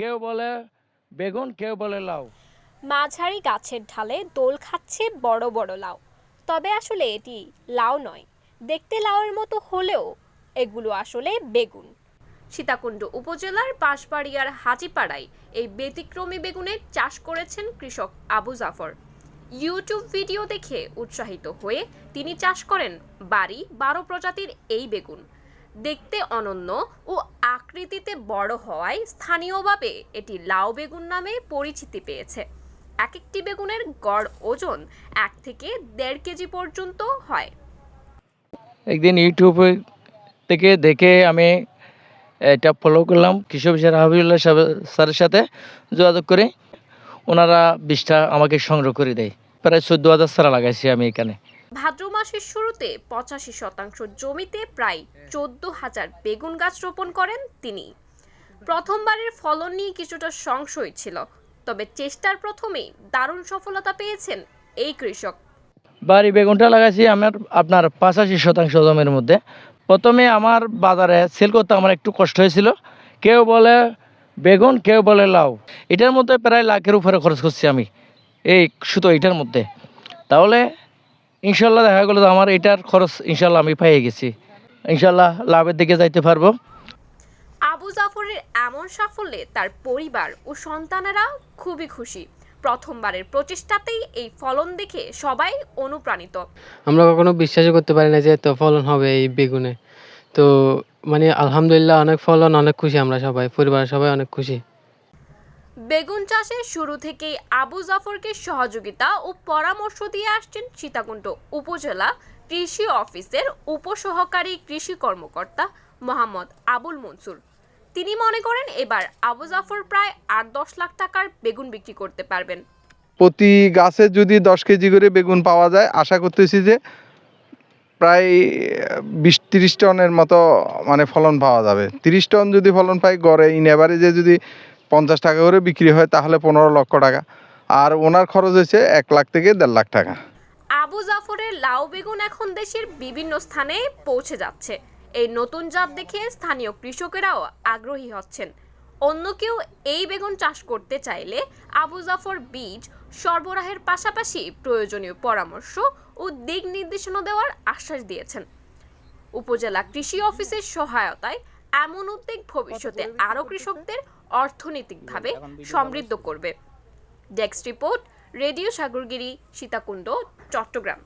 কেউ বলে বেগুন, কেউ বলে লাউ। মাঝারি গাছের ঢালে দোল খাচ্ছে বড় বড় লাউ। তবে আসলে এটি লাউ নয়, দেখতে লাউয়ের মতো হলেও এগুলো আসলে বেগুন। সীতাকুণ্ড উপজেলার বাঁশবাড়িয়ার হাজিপাড়ায় এই ব্যতিক্রমী বেগুনের চাষ করেছেন কৃষক আবু জাফর। ইউটিউব ভিডিও দেখে উৎসাহিত হয়ে তিনি চাষ করেন বাড়ি বারো প্রজাতির এই বেগুন। দেখতে অনন্য ও আকৃতিতে বড় হওয়ায় স্থানীয়ভাবে এটি লাউ বেগুন নামে পরিচিতি পেয়েছে। এক একটি বেগুনের গড় ওজন এক থেকে দেড় কেজি পর্যন্ত হয়। একদিন ইউটিউব থেকে দেখে আমি এটা ফলো করলাম। কৃষক বিষয় হাবিবুল্লাহ স্যারের সাথে যোগাযোগ করে ওনারা বিষটা আমাকে সংগ্রহ করে দেয়। প্রায় চোদ্দ হাজার সারা লাগাইছি আমি এখানে। ভাদ্র মাসের শুরুতে পঁচাশি শতাংশ জমিতে প্রায় চোদ্দ হাজার বেগুন গাছ রোপণ করেন তিনি। প্রথমবারের ফলন নিয়ে কিছুটা সংশয় ছিল, তবে চেষ্টার প্রথমেই দারুণ সফলতা পেয়েছেন এই কৃষক। বাড়ি বেগুনটা লাগাইছি আমার, আপনার পঁচাশি শতাংশ জমির মধ্যে। প্রথমে আমার বাজারে সেল করতে আমার একটু কষ্ট হয়েছিল। কেউ বলে বেগুন, কেউ বলে লাউ। এটার মধ্যে প্রায় লাখের উপরে খরচ করছি আমি, এই শুধু এটার মধ্যে। তাহলে ইনশাল্লাহ দেখা গেলো আমার এটার খরচ ইনশাল্লাহ আমি পেয়ে গেছি। ইনশাল্লাহ লাভের দিকে যাইতে পারব। আবু জাফরের এমন সাফল্যে তার পরিবার ও সন্তানেরা খুবই খুশি। প্রথমবারের প্রচেষ্টাতেই এই ফলন দেখে সবাই অনুপ্রাণিত। আমরা কখনো বিশ্বাসই করতে পারি না যে এত ফলন হবে এই বেগুনে। তো মানে আলহামদুলিল্লাহ অনেক ফলন অনেক খুশি আমরা সবাই পরিবারের সবাই অনেক খুশি। বেগুন চাষে শুরু থেকেই আবু জাফরকে সহযোগিতা ও পরামর্শ দিয়ে আসছেন সীতাকুণ্ড উপজেলা কৃষি অফিসের উপসহকারী কৃষি কর্মকর্তা মোহাম্মদ আবুল মনসুর। তিনি মনে করেন এবার আবু জাফর প্রায় আট দশ লাখ টাকার বেগুন বিক্রি করতে পারবেন। প্রতি গাছে যদি দশ কেজি করে বেগুন পাওয়া যায়, আশা করতেছি যে প্রায় বিশ তিরিশ টনের মতো মানে ফলন পাওয়া যাবে। তিরিশ টন যদি ফলন পাই, গড়ে ইন অ্যাভারেজে যদি পঞ্চাশ টাকা করে বিক্রি হয়, তাহলে পনেরো লক্ষ টাকা। আর ওনার খরচ হয়েছে এক লাখ থেকে দেড় লাখ টাকা। আবু জাফরের লাউ বেগুন এখন দেশের বিভিন্ন স্থানে পৌঁছে যাচ্ছে। এই নতুন জাত দেখে স্থানীয় কৃষকেরাও আগ্রহী হচ্ছেন। অন্য কেউ এই বেগুন চাষ করতে চাইলে আবু জাফর বীজ সরবরাহের পাশাপাশি প্রয়োজনীয় পরামর্শ ও দিক নির্দেশনা দেওয়ার আশ্বাস দিয়েছেন। উপজেলা কৃষি অফিসের সহায়তায় এমন উদ্যোগ ভবিষ্যতে আরও কৃষকদের অর্থনৈতিকভাবে সমৃদ্ধ করবে। Desk report radio Sagargiri Sitakunda Chattogram.